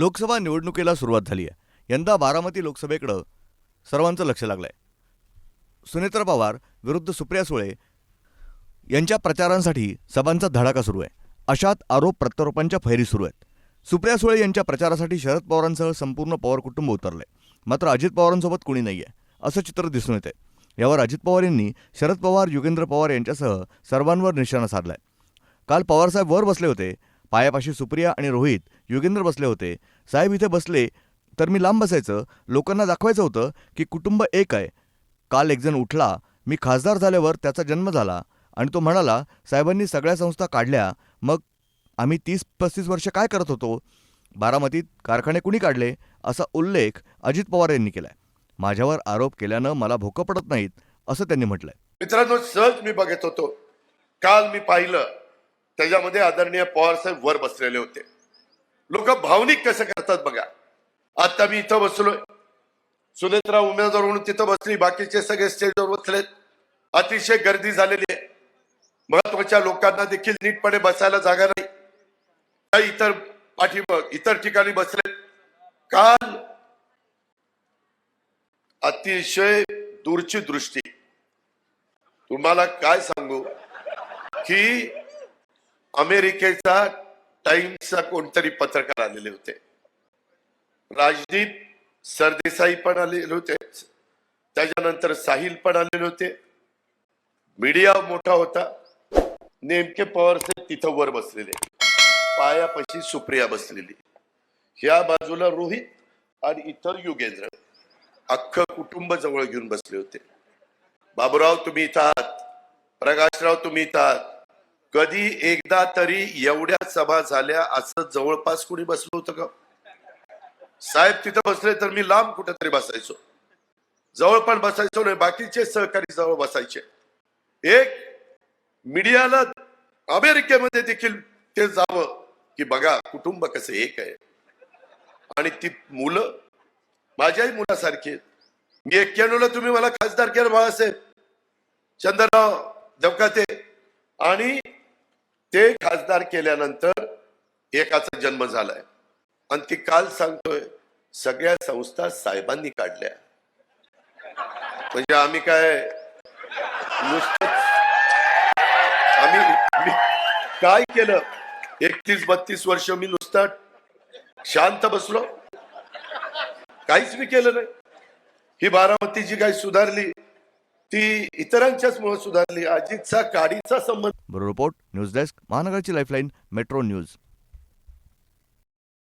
लोकसभा निवडणुकीला सुरुवात झाली आहे. यंदा बारामती लोकसभेकडं सर्वांचं लक्ष लागलं आहे सुनेत्रा पवार विरुद्ध सुप्रिया सुळे यांच्या प्रचारांसाठी सभांचा धडाका सुरू आहे. अशात आरोप प्रत्यारोपांच्या फैरी सुरू आहेत. सुप्रिया सुळे यांच्या प्रचारासाठी शरद पवारांसह संपूर्ण पवार कुटुंब उतरले मात्र अजित पवारांसोबत कुणी नाही आहे असं चित्र दिसून येते यावर अजित पवार यांनी शरद पवार युगेंद्र पवार यांच्यासह सर्वांवर निशाणा साधलाय. काल पवारसाहेब वर बसले होते पायापाशी सुप्रिया आणि रोहित योगेंद्र बसले होते. साहेब इथे बसले तर मी लांब बसायचं. लोकांना दाखवायचं होतं की कुटुंब एक आहे. काल एकजण उठला. मी खासदार झाल्यावर त्याचा जन्म झाला आणि तो म्हणाला साहेबांनी सगळ्या संस्था काढल्या. मग आम्ही तीस पस्तीस वर्ष काय करत होतो? बारामतीत कारखाने कुणी काढले? असा उल्लेख अजित पवार यांनी केलाय. माझ्यावर आरोप केल्यानं मला भोकं पडत नाहीत असं त्यांनी म्हटलंय. मित्रांनो सहज मी बघत होतो. काल मी पाहिलं त्याच्यामध्ये आदरणीय पवार साहेब वर बसलेले होते. लोक भावनिक कसं करतात बघा. आता मी इथं बसलोय. सुनेत्रा उमेदवार म्हणून तिथं बसली. बाकीचे सगळे स्टेजवर बसलेत. अतिशय गर्दी झालेली आहे. महत्त्वाच्या लोकांना देखील नीटपणे बसायला जागा नाही. काही इतर पाठी इतर ठिकाणी बसले काल अतिशय दूरची दृष्टी. तुम्हाला काय सांगू? की अमेरिकेचा टाइम्सचा कोणतरी पत्रकार आलेले होते. राजदीप सरदेसाई पण आलेले होते. त्याच्यानंतर साहिल पण आलेले होते. मीडिया मोठा होता. नेमके पवार साहेब तिथं वर बसलेले. पायापाशी सुप्रिया बसलेली. ह्या बाजूला रोहित आणि इतर युगेंद्र. अख्खं कुटुंब जवळ घेऊन बसले होते. बाबूराव तुम्ही इथं आहात. प्रकाशराव तुम्ही इथं आहात. कधी एकदा तरी एवढ्या सभा झाल्या असं जवळपास कुणी बसलं होतं का? साहेब तिथं बसले तर मी लांब कुठेतरी बसायचो. जवळ पण बसायचो नाही बाकीचे सहकारी जवळ बसायचे. एक मीडियाला अमेरिकेमध्ये देखील ते जावं की बघा कुटुंब कसं एक आहे. आणि ती मुलं माझ्याही मुलासारखी आहेत. मी एक्क्याण्णवला तुम्ही मला खासदार केलं बाळासाहेब. चंद्रराव धबकाते आणि ते खासदार केल्यानंतर एकाचा जन्म झालाय. आणि ती काल सांगतोय सगळ्या संस्था साहेबांनी काढल्या. म्हणजे आम्ही काय नुसतंच आम्ही काय केलं? एकतीस बत्तीस वर्ष मी नुसतं शांत बसलो. काहीच मी केलं नाही. ही बारामती जी काही सुधारली. ती इतरांच्याच मुळे सुधारली. अजितचा काडीचा संबंध ब्युरो रिपोर्ट न्यूज डेस्क महानगरची लाईफलाईन मेट्रो न्यूज.